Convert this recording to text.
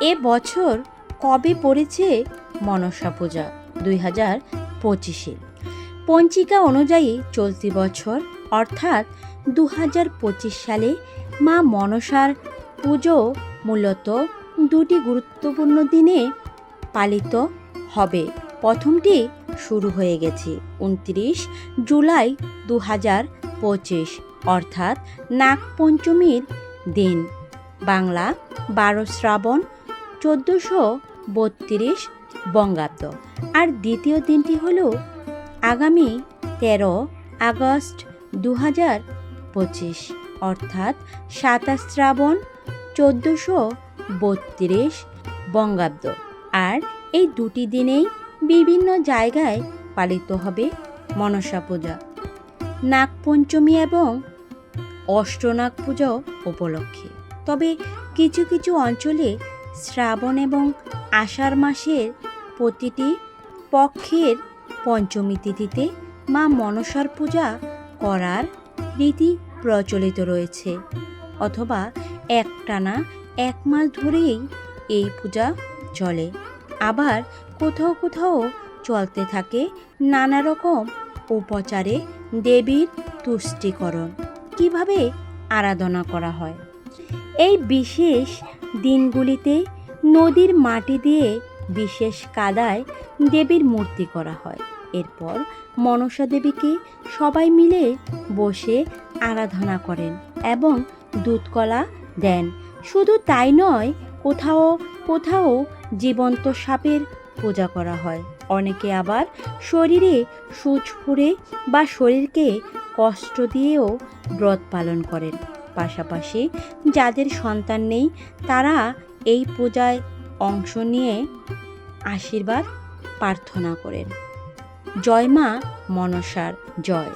এ বছর কবে পড়েছে মনসা পূজা? দুই হাজার পঁচিশে। পঞ্চিকা অনুযায়ী চলতি বছর, অর্থাৎ দু হাজার পঁচিশ সালে মা মনসার পুজো মূলত দুটি গুরুত্বপূর্ণ দিনে পালিত হবে। প্রথমটি শুরু হয়ে গেছে উনত্রিশ জুলাই দু হাজার পঁচিশ, অর্থাৎ নাগপঞ্চমীর দিন। বাংলা বারো শ্রাবণ চোদ্দোশো বত্রিশ বঙ্গাব্দ। আর দ্বিতীয় দিনটি হল আগামী তেরো আগস্ট দু হাজার পঁচিশ, অর্থাৎ সাতাশ শ্রাবণ চোদ্দোশো বত্রিশ বঙ্গাব্দ। আর এই দুটি দিনেই বিভিন্ন জায়গায় পালিত হবে মনসা পূজা। নাগপঞ্চমী এবং অষ্টনাগ পূজা উপলক্ষে। তবে কিছু কিছু অঞ্চলে শ্রাবণ এবং আষাঢ় মাসের প্রতিটি পক্ষের পঞ্চমী তিথিতে মা মনসার পূজা করার রীতি প্রচলিত রয়েছে। অথবা একটানা এক মাস ধরেই এই পূজা চলে। আবার কোথাও কোথাও চলতে থাকে নানা রকম উপচারে দেবীর তুষ্টিকরণ। কীভাবে আরাধনা করা হয়? এই বিশেষ দিনগুলিতে নদীর মাটি দিয়ে বিশেষ কাদায় দেবীর মূর্তি করা হয়। এরপর মনসা দেবীকে সবাই মিলে বসে আরাধনা করেন এবং দুধকলা দেন। শুধু তাই নয়, কোথাও কোথাও জীবন্ত সাপের পূজা করা হয়। অনেকে আবার শরীরে সুচ ফুঁড়ে বা শরীরকে কষ্ট দিয়েও ব্রত পালন করেন। পাশাপাশি যাদের সন্তান নেই, তারা এই পূজায় অংশ নিয়ে আশীর্বাদ প্রার্থনা করেন। জয় মা মনসার জয়।